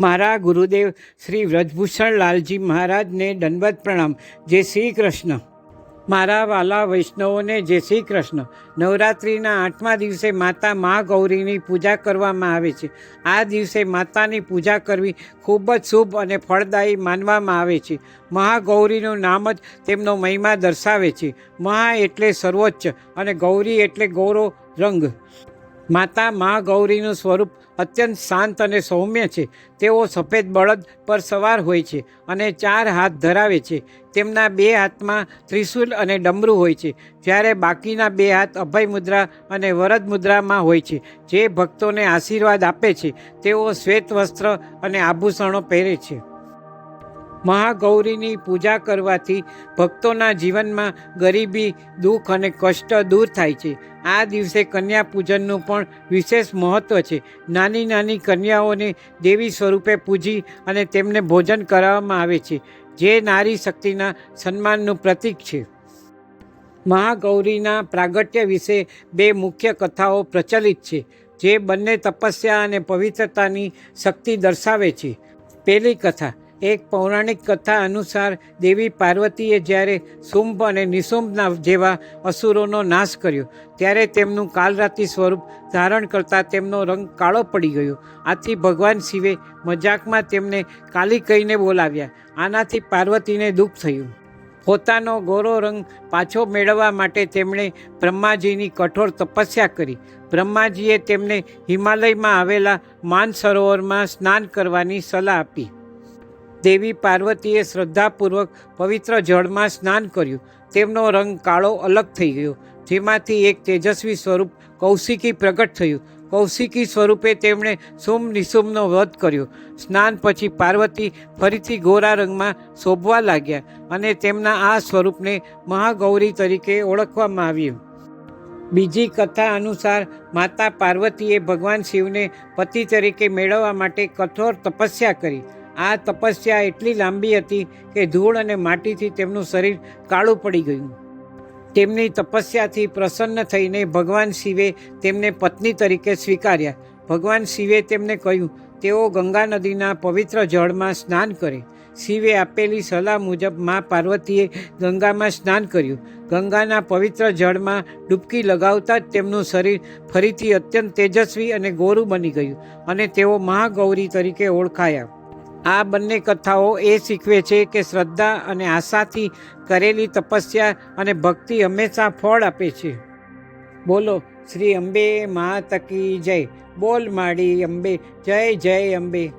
મારા ગુરુદેવ શ્રી વ્રજભૂષણ લાલજી મહારાજને દંડવત પ્રણામ. જય શ્રી કૃષ્ણ. મારા વાલા વૈષ્ણવોને જય શ્રી કૃષ્ણ. નવરાત્રિના આઠમા દિવસે માતા મા ગૌરીની પૂજા કરવામાં આવે છે. આ દિવસે માતાની પૂજા કરવી ખૂબ જ શુભ અને ફળદાયી માનવામાં આવે છે. મહાગૌરીનું નામ જ તેમનો મહિમા દર્શાવે છે. મહા એટલે સર્વોચ્ચ અને ગૌરી એટલે ગૌરવ રંગ. માતા મા ગૌરીનું સ્વરૂપ અત્યંત શાંત અને સૌમ્ય છે. તેઓ સફેદ બળદ પર સવાર હોય છે અને ચાર હાથ ધરાવે છે. તેમના બે હાથમાં ત્રિશૂલ અને ડમરું હોય છે. જ્યારે બાકીના બે હાથ અભય મુદ્રા અને વરદ મુદ્રામાં હોય છે. જે ભક્તોને આશીર્વાદ આપે છે. તેઓ શ્વેત વસ્ત્ર અને આભૂષણો પહેરે છે. મહાગૌરીની પૂજા કરવાથી ભક્તોના જીવનમાં ગરીબી, દુઃખ અને કષ્ટ દૂર થાય છે. આ દિવસે કન્યા પૂજનનું પણ વિશેષ મહત્ત્વ છે. નાની નાની કન્યાઓને દેવી સ્વરૂપે પૂજી અને તેમને ભોજન કરાવવામાં આવે છે, જે નારી શક્તિના સન્માનનું પ્રતીક છે. મહાગૌરીના પ્રાગટ્ય વિશે બે મુખ્ય કથાઓ પ્રચલિત છે, જે બંને તપસ્યા અને પવિત્રતાની શક્તિ દર્શાવે છે. પહેલી કથા એક પૌરાણિક કથા અનુસાર દેવી પાર્વતીએ જ્યારે શુંભ અને નિશુંભના જેવા અસુરોનો નાશ કર્યો, ત્યારે તેમનું કાલરાતિ સ્વરૂપ ધારણ કરતાં તેમનો રંગ કાળો પડી ગયો. આથી ભગવાન શિવે મજાકમાં તેમને કાલી કહીને બોલાવ્યા. આનાથી પાર્વતીને દુઃખ થયું. પોતાનો ગોરો રંગ પાછો મેળવવા માટે તેમણે બ્રહ્માજીની કઠોર તપસ્યા કરી. બ્રહ્માજીએ તેમને હિમાલયમાં આવેલા માન સરોવરમાં સ્નાન કરવાની સલાહ આપી. દેવી પાર્વતીએ શ્રદ્ધાપૂર્વક પવિત્ર જળમાં સ્નાન કર્યું. તેમનો રંગ કાળો અલગ થઈ ગયો. જેમાંથી એક તેજસ્વી સ્વરૂપ કૌશિકી પ્રગટ થયું. કૌશિકી સ્વરૂપે તેમણે સોમ નિસુમનો વધ કર્યો. સ્નાન પછી પાર્વતી ફરીથી ગોરા રંગમાં શોભવા લાગ્યા અને તેમના આ સ્વરૂપને મહાગૌરી તરીકે ઓળખવામાં આવ્યું. બીજી કથા અનુસાર માતા પાર્વતીએ ભગવાન શિવને પતિ તરીકે મેળવવા માટે કઠોર તપસ્યા કરી. આ તપસ્યા એટલી લાંબી હતી કે ધૂળ અને માટીથી તેમનું શરીર કાળું પડી ગયું. તેમની તપસ્યાથી પ્રસન્ન થઈને ભગવાન શિવે તેમને પત્ની તરીકે સ્વીકાર્યા. ભગવાન શિવે તેમને કહ્યું, તેઓ ગંગા નદીના પવિત્ર જળમાં સ્નાન કરે. શિવે આપેલી સલાહ મુજબ મા પાર્વતીએ ગંગામાં સ્નાન કર્યું. ગંગાના પવિત્ર જળમાં ડૂબકી લગાવતા જ તેમનું શરીર ફરીથી અત્યંત તેજસ્વી અને ગોરું બની ગયું અને તેઓ મહાગૌરી તરીકે ઓળખાયા. આ બંને કથાઓ એ શીખવે છે કે શ્રદ્ધા અને આશાથી કરેલી તપસ્યા અને ભક્તિ હંમેશા ફળ આપે છે. બોલો, શ્રી અંબે મા તકી જય. બોલ માડી અંબે, જય જય અંબે.